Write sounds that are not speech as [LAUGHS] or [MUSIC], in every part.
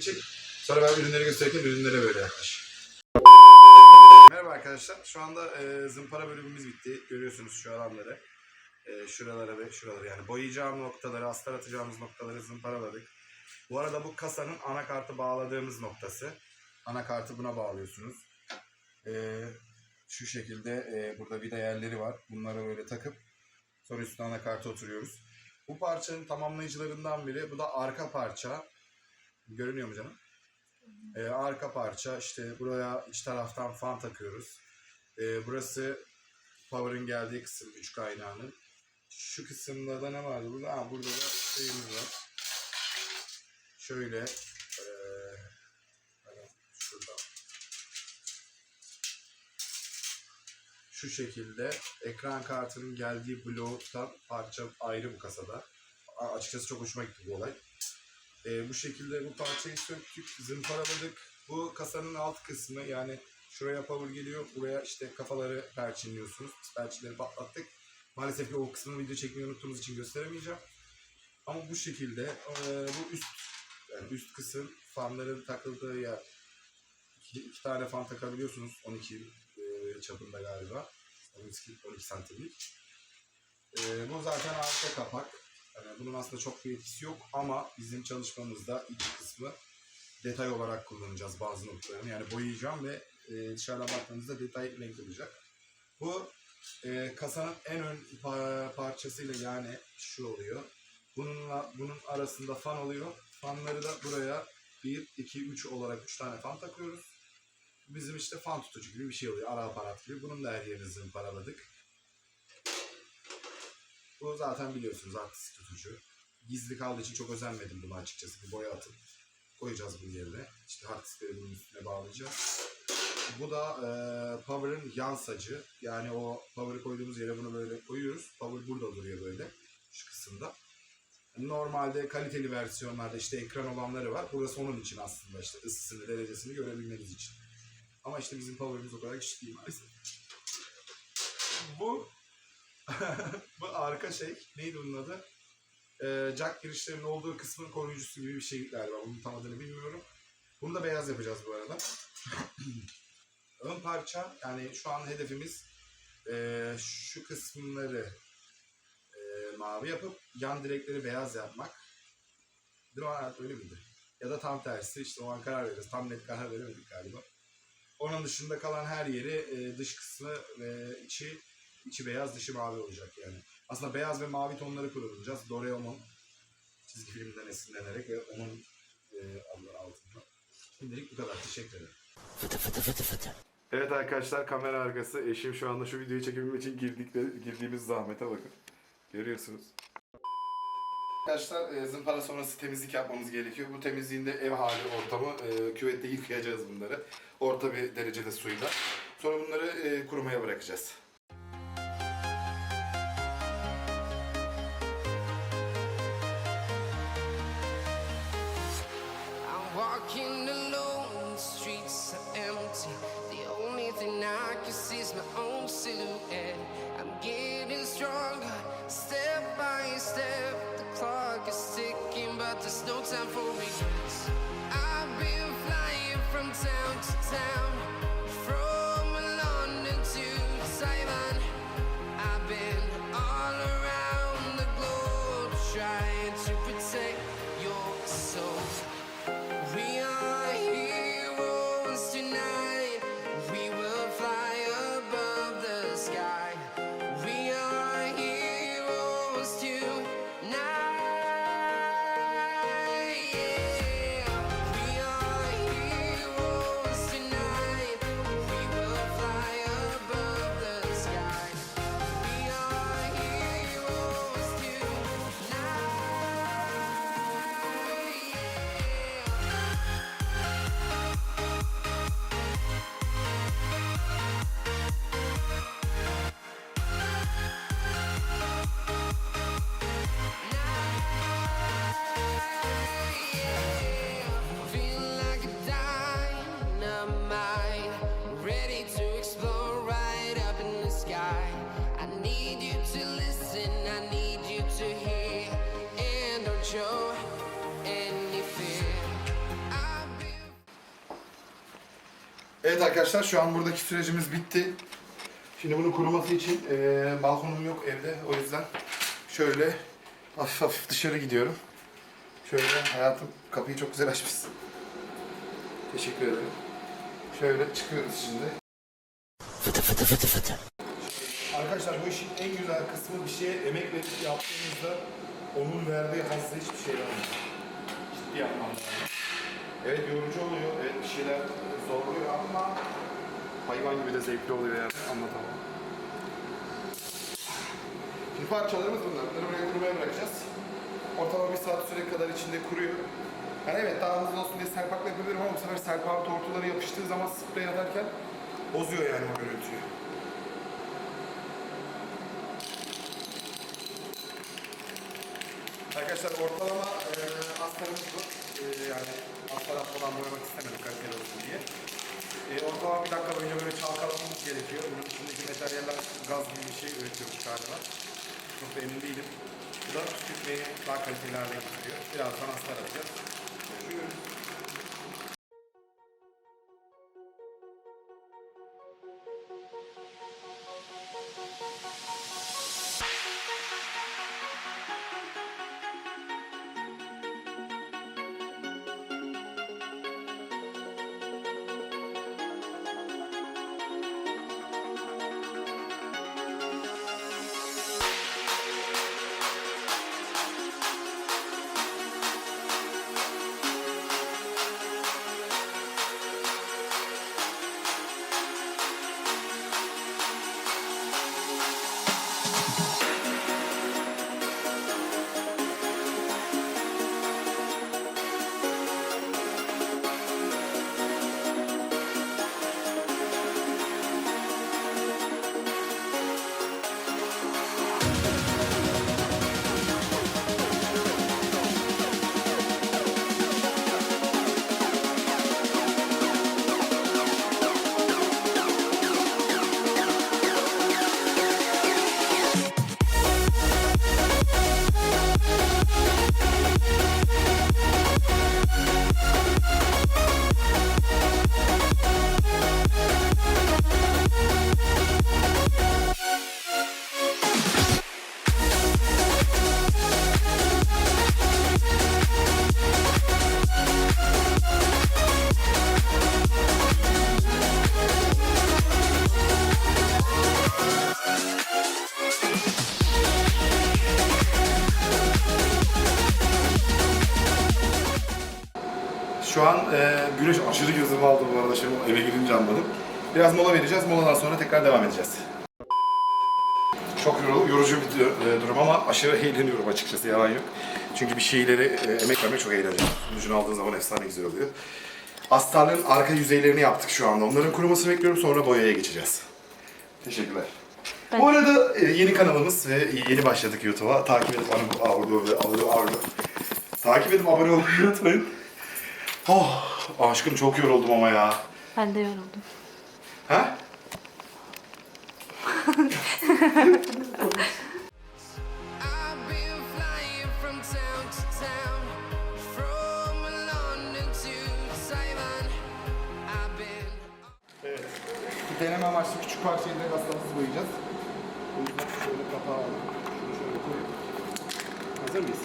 Çek. Sonra ben ürünleri gösterirken ürünlere böyle yaklaş. Merhaba arkadaşlar. Şu anda e, zımpara bölümümüz bitti. Görüyorsunuz şu alanları. E, şuralara ve şuraları yani boyayacağım noktaları, astar atacağımız noktaları zımparaladık. Bu arada bu kasanın anakartı bağladığımız noktası. Anakartı buna bağlıyorsunuz. E, şu şekilde e, burada vida yerleri var. Bunları böyle takıp sonra üstüne anakartı oturuyoruz. Bu parçanın tamamlayıcılarından biri. Bu da arka parça. Görünüyor mu canım? Ee, arka parça işte buraya iç taraftan fan takıyoruz. Ee, burası power'ın geldiği kısım güç kaynağının. Şu kısımda da ne vardı burada? Ha, burada da şeyimiz var. Şöyle ee, hani şurada şu şekilde ekran kartının geldiği bloktan parça ayrı bu kasada. Açıkçası çok hoşuma gitti bu olay. Ee, bu şekilde bu parçayı söktük, zımparaladık. Bu kasanın alt kısmı yani şuraya power geliyor, buraya işte kafaları perçinliyorsunuz. Biz perçinleri patlattık. Maalesef ki o kısmını video çekmeyi unuttuğumuz için gösteremeyeceğim. Ama bu şekilde e, bu üst yani üst kısım fanların takıldığı yer. İki, iki tane fan takabiliyorsunuz 12 e, çapında galiba. 12, 12 santimlik. E, bu zaten arka kapak. Yani bunun aslında çok bir etkisi yok ama bizim çalışmamızda iç kısmı detay olarak kullanacağız bazı noktalarını. Yani boyayacağım ve e, dışarıdan baktığınızda detay renk olacak. Bu e, kasanın en ön pa- parçasıyla yani şu oluyor. Bununla bunun arasında fan oluyor. Fanları da buraya 1, 2, 3 olarak 3 tane fan takıyoruz. Bizim işte fan tutucu gibi bir şey oluyor. Ara aparat gibi. Bunun da her yerini zımparaladık. Bu zaten biliyorsunuz artist tutucu. Gizli kaldığı için çok özenmedim bunu açıkçası. Bir boya atıp koyacağız bunun yerine. İşte hard diskleri bunun üstüne bağlayacağız. Bu da e, Power'ın yan. Yani o Power'ı koyduğumuz yere bunu böyle koyuyoruz. Power burada duruyor böyle. Şu kısımda. Normalde kaliteli versiyonlarda işte ekran olanları var. Burası onun için aslında işte ısısını, derecesini görebilmeniz için. Ama işte bizim Power'ımız o kadar güçlü değil maalesef. Bu [LAUGHS] bu arka şey neydi onun adı? Ee, jack girişlerinin olduğu kısmın koruyucusu gibi bir şey galiba. Bunun tam adını bilmiyorum. Bunu da beyaz yapacağız bu arada. [LAUGHS] Ön parça yani şu an hedefimiz ee, şu kısımları ee, mavi yapıp yan direkleri beyaz yapmak. Değil mi öyle miydi? Ya da tam tersi işte o an karar veririz. Tam net karar veremedik galiba. Onun dışında kalan her yeri e, dış kısmı ve içi içi beyaz dışı mavi olacak yani. Aslında beyaz ve mavi tonları kullanacağız. Doraemon çizgi filminden esinlenerek ve onun e, adı altında. Şimdilik bu kadar. Teşekkür ederim. Evet arkadaşlar kamera arkası. Eşim şu anda şu videoyu çekebilmek için girdik, girdiğimiz zahmete bakın. Görüyorsunuz. Arkadaşlar e, zımpara sonrası temizlik yapmamız gerekiyor. Bu temizliğinde ev hali ortamı e, küvette yıkayacağız bunları. Orta bir derecede suyla. Sonra bunları e, kurumaya bırakacağız. Evet arkadaşlar şu an buradaki sürecimiz bitti. Şimdi bunun kuruması için eee, balkonum yok evde. O yüzden şöyle hafif hafif dışarı gidiyorum. Şöyle hayatım kapıyı çok güzel açmışsın. Teşekkür ederim. Şöyle çıkıyoruz şimdi. Arkadaşlar bu işin en güzel kısmı bir şeye emek verip yaptığınızda onun verdiği hazzı hiçbir şey vermiyor. Ciddi anlamda. Evet yorucu oluyor, evet bir şeyler zorluyor ama hayvan gibi de zevkli oluyor yani anlatamam. Şimdi parçalarımız bunlar. Bunları buraya kurumaya bırakacağız. Ortalama bir saat süre kadar içinde kuruyor. Yani evet daha hızlı olsun diye serpakla yapabilirim ama bu sefer serpağın tortuları yapıştığı zaman sprey atarken bozuyor yani o görüntüyü. Arkadaşlar ortalama astarımız bu. E, yani astar falan boyamak istemedim kaliteli olsun diye. E, ortalama bir dakika boyunca böyle çalkalamamız gerekiyor. Bunun içindeki materyaller gaz gibi bir şey üretiyormuş galiba. Çok da emin değilim. Bu da tüketmeyi daha kaliteli hale getiriyor. Birazdan astar atacağız. Şimdi eve girince anladım. Biraz mola vereceğiz. Moladan sonra tekrar devam edeceğiz. Çok yorucu, bir e, durum ama aşırı eğleniyorum açıkçası yalan yok. Çünkü bir şeyleri e, emek vermek çok eğlenceli. Sonucunu aldığın zaman efsane güzel oluyor. Astarların arka yüzeylerini yaptık şu anda. Onların kurumasını bekliyorum sonra boyaya geçeceğiz. Teşekkürler. Bu arada e, yeni kanalımız ve yeni başladık YouTube'a. Takip edip abone, abone, abone, abone, takip edip abone olmayı unutmayın. Oh, aşkım çok yoruldum ama ya. Ben de yoruldum. Ha? Evet. Deneme amaçlı küçük parçayı da hastamızı boyayacağız. O yüzden şöyle kapağı alalım. Şunu şöyle koyup. Hazır mıyız?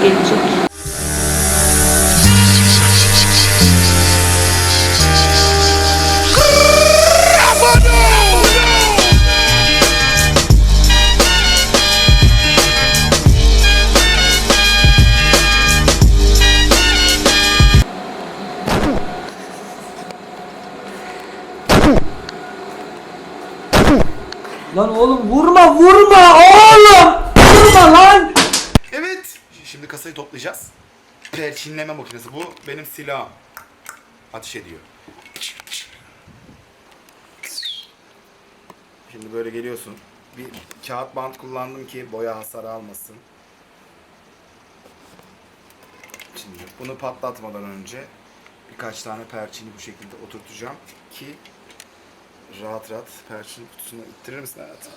Gelecek. Perçinleme makinesi. Bu benim silahım. Ateş ediyor. Şimdi böyle geliyorsun. Bir kağıt bant kullandım ki boya hasarı almasın. Şimdi bunu patlatmadan önce birkaç tane perçini bu şekilde oturtacağım ki rahat rahat perçin kutusunu ittirir misin hayatım?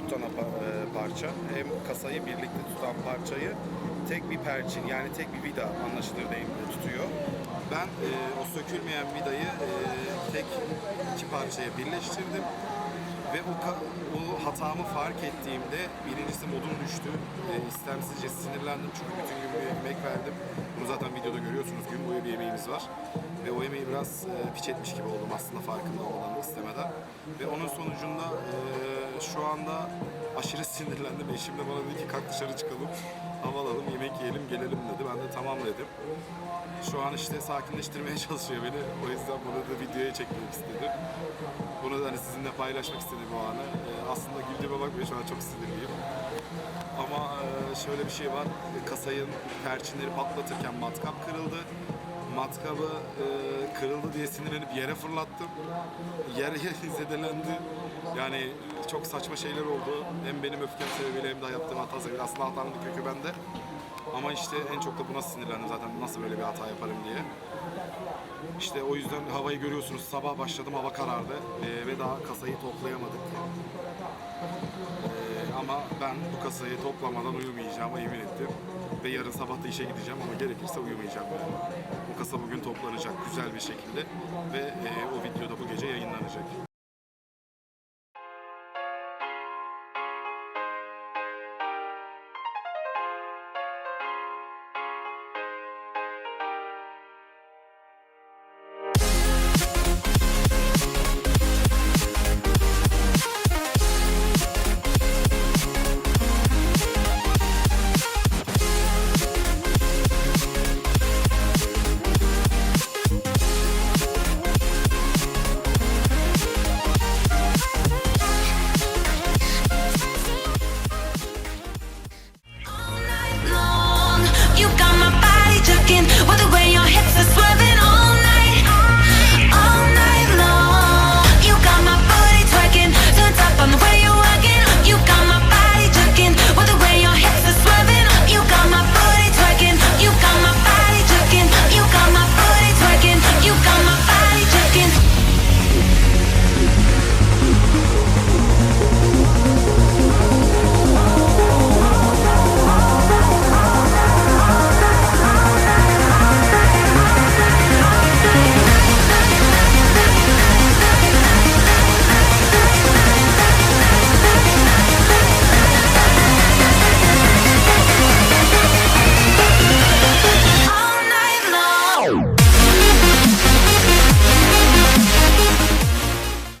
Tutan e, parça hem kasayı birlikte tutan parçayı tek bir perçin yani tek bir vida anlaşılır deyimle tutuyor. Ben e, o sökülmeyen vidayı e, tek iki parçaya birleştirdim ve o, o hatamı fark ettiğimde birincisi modum düştü. E, istemsizce sinirlendim çünkü bütün gün bir emek verdim. Bunu zaten videoda görüyorsunuz. Gün boyu bir yemeğimiz var. Ve o yemeği biraz e, piç etmiş gibi oldum aslında farkında olmadan da istemeden. Ve onun sonucunda e, şu anda aşırı sinirlendim. Eşim de bana dedi ki kalk dışarı çıkalım. Hava alalım, yemek yiyelim, gelelim dedi. Ben de tamam dedim. Şu an işte sakinleştirmeye [LAUGHS] çalışıyor beni. O yüzden bunu da videoya çekmek istedim. Bunu da hani sizinle paylaşmak istedim bu anı. Ee, aslında güldüğüme bakmayın şu an çok sinirliyim. Ama e, şöyle bir şey var. Kasayın perçinleri patlatırken matkap kırıldı. Matkabı e, kırıldı diye sinirlenip yere fırlattım. Yer [LAUGHS] zedelendi. Yani çok saçma şeyler oldu. Hem benim öfkem sebebiyle hem de yaptığım hata sebebiyle. Aslında hatanın kökü bende. Ama işte en çok da buna sinirlendim zaten nasıl böyle bir hata yaparım diye. İşte o yüzden havayı görüyorsunuz. Sabah başladım hava karardı Ee, ve daha kasayı toplayamadık. Ee, ama ben bu kasayı toplamadan uyumayacağıma yemin ettim. Ve yarın sabah da işe gideceğim ama gerekirse uyumayacağım. Bu kasa bugün toplanacak güzel bir şekilde ve e, o videoda bu gece yayınlanacak.